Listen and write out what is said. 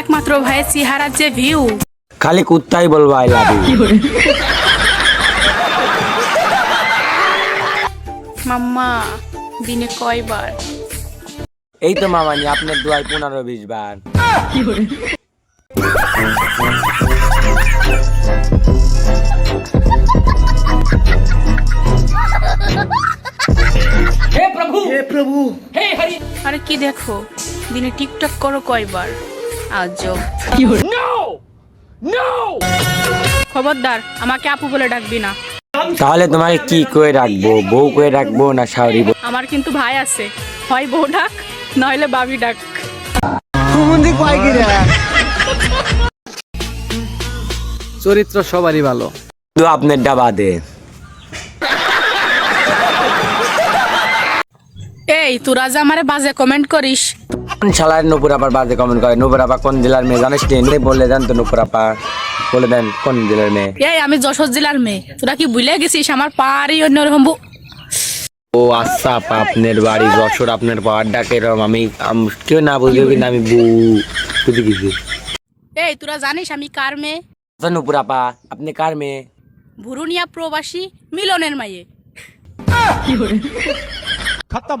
একমাত্র ভাইয়ের চেহারার যে ভিউ খালি কুত্তাই বলব আই লাভ ইউ মাম্মা দিনে কয়বার? এই তো মামানি আপনার দুয়াই পনেরো বিশ বার। আরে কি দেখো? দিনে টিকটক করো কয়বার? আজব। খবরদার আমাকে আপু বলে ডাকবি না। তাহলে তোমাকে কি বউ না শাওরি আমার কিন্তু ভাই আছে। হয় বউ ডাক নইলে বাবি ডাক। চরিত্র সবারই ভালো। শুধু আপনার ডাবাদে এই তোরা যে আমারে বাজে কমেন্ট করিস শালার নুপুর আপার বাজে কমেন্ট করে নুপুর আপা কোন জেলার মেয়ে? জানিস নি বলে দেন তো নুপুর আপা। বলে দেন কোন জেলার মেয়ে? এই আমি যশোর জেলার মেয়ে। তোরা কি ভুলে গেছিস? আমার পাড়ি অন্য রকম ও আচ্ছা আপনার বাড়ি যশোর আপনার পাহাড়টা কেরম আমি কেউ না বুঝবে কিন্তু আমি বু বুঝে গেছি। এই তোরা জানিস আমি কার মেয়ে? আচ্ছা, নুপুর আপা আপনি কার মেয়ে? ভুরুনিয়া প্রবাসী মিলনের মায়ে। খতম।